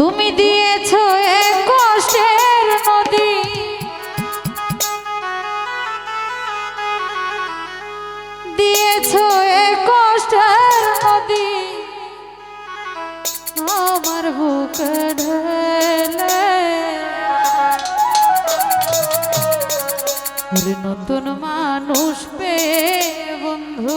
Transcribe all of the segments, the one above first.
তুমি দিয়েছ কষ্টের নদী। দিয়েছ কষ্টের নদী। আমার বুকে নতুন মানুষ পেয়ে বন্ধু।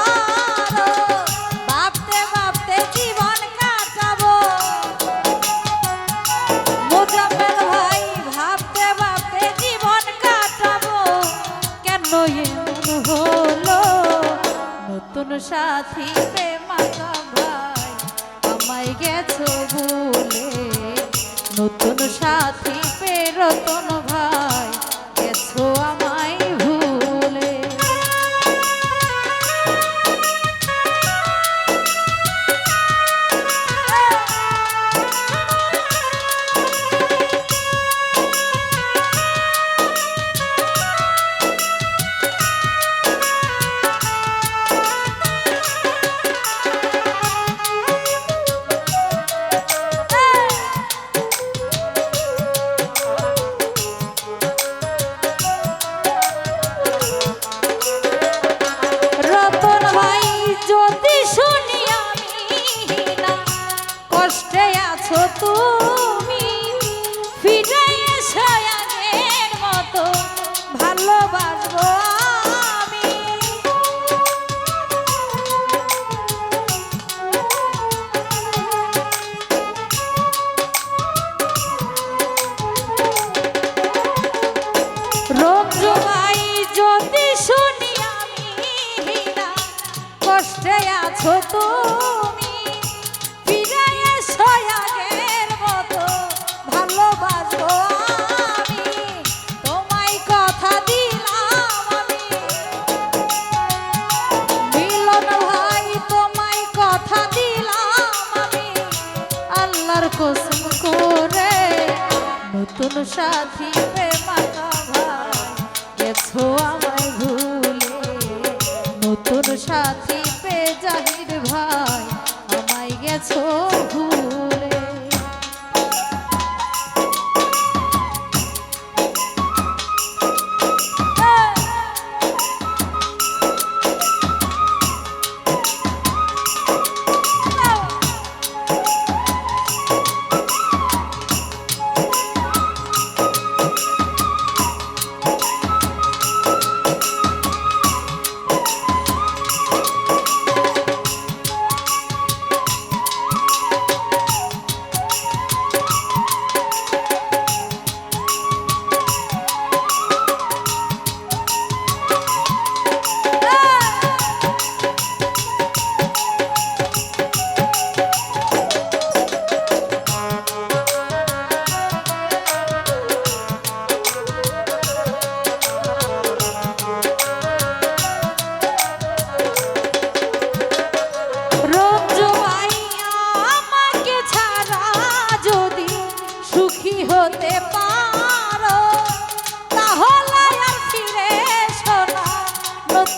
সাথী প্রেমাকা ভাই। আমায় গেছো ভুলে নতুন সাথী পেরতন আছো তুমি ফিরে এসো আগের মতো ভালোবাসবো আমি। তোমায় কথা দিলাম আমি। মিলন ভাই, তোমায় কথা দিলাম আমি। আল্লাহর কসম করে নতুন সাথী প্রেমাকা ভাই গেছো আমায় ভুলে। নতুন সাথী আমায়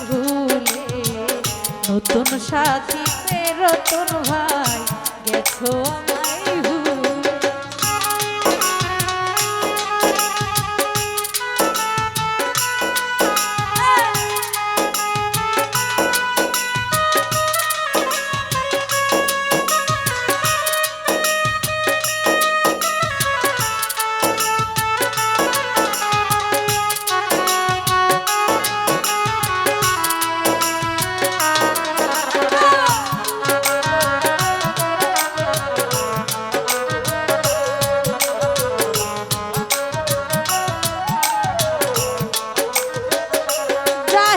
ভুলে নতুন সাথী রতন ভাই গেছো আমি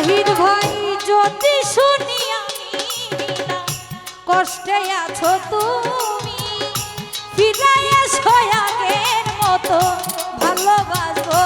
তাহির ভাই যদি শুনি কষ্টে আছো তুমি ফিরাইয়া সয়াগের মতো ভালোবাসো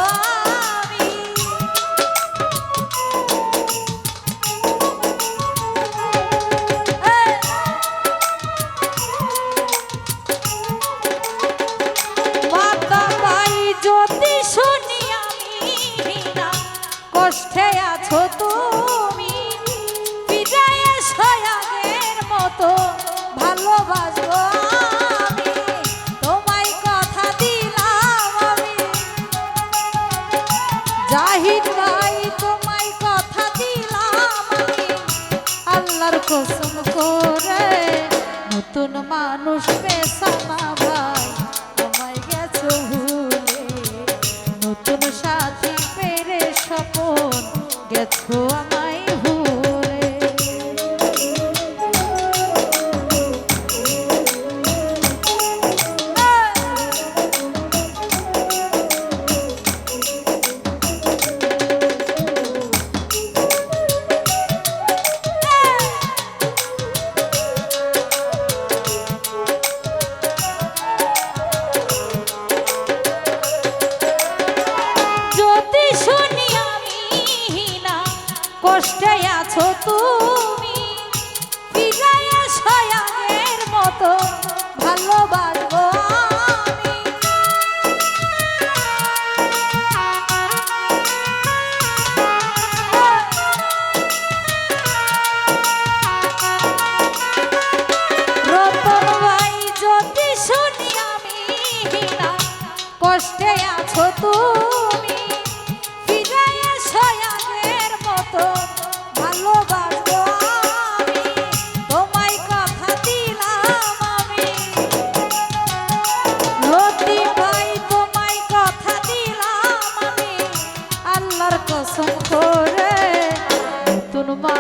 কষ্টে আছো তুমি। ফিরাইয়া মতো ভালোবাসবো কষ্টে আছো তুমি। খোদার কসম করে নতুন মা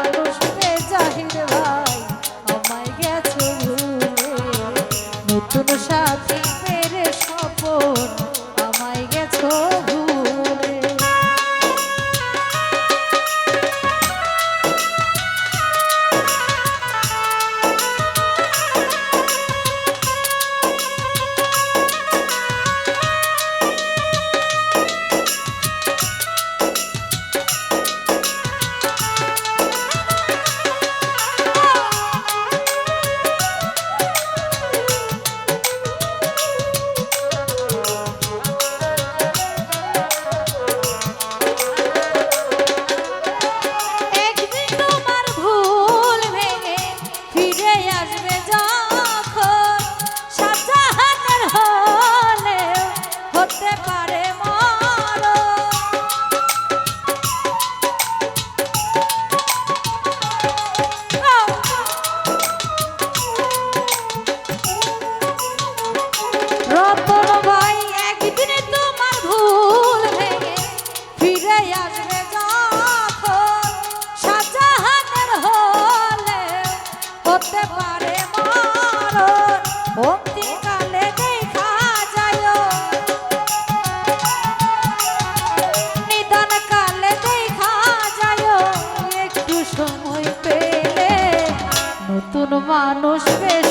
মানুষ বেশ।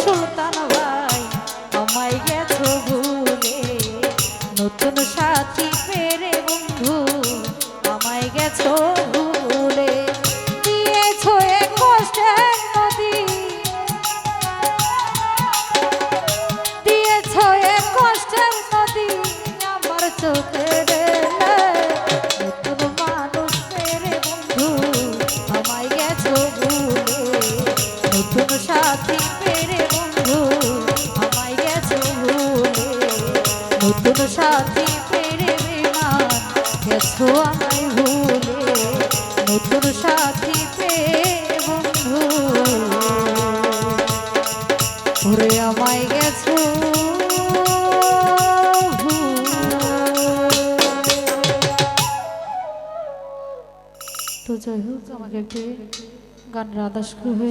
গেছো আমায় পেয়ে বন্ধু। ওরে আমায় তো যাই হোক আমাকে একটি গান রাধাস হয়ে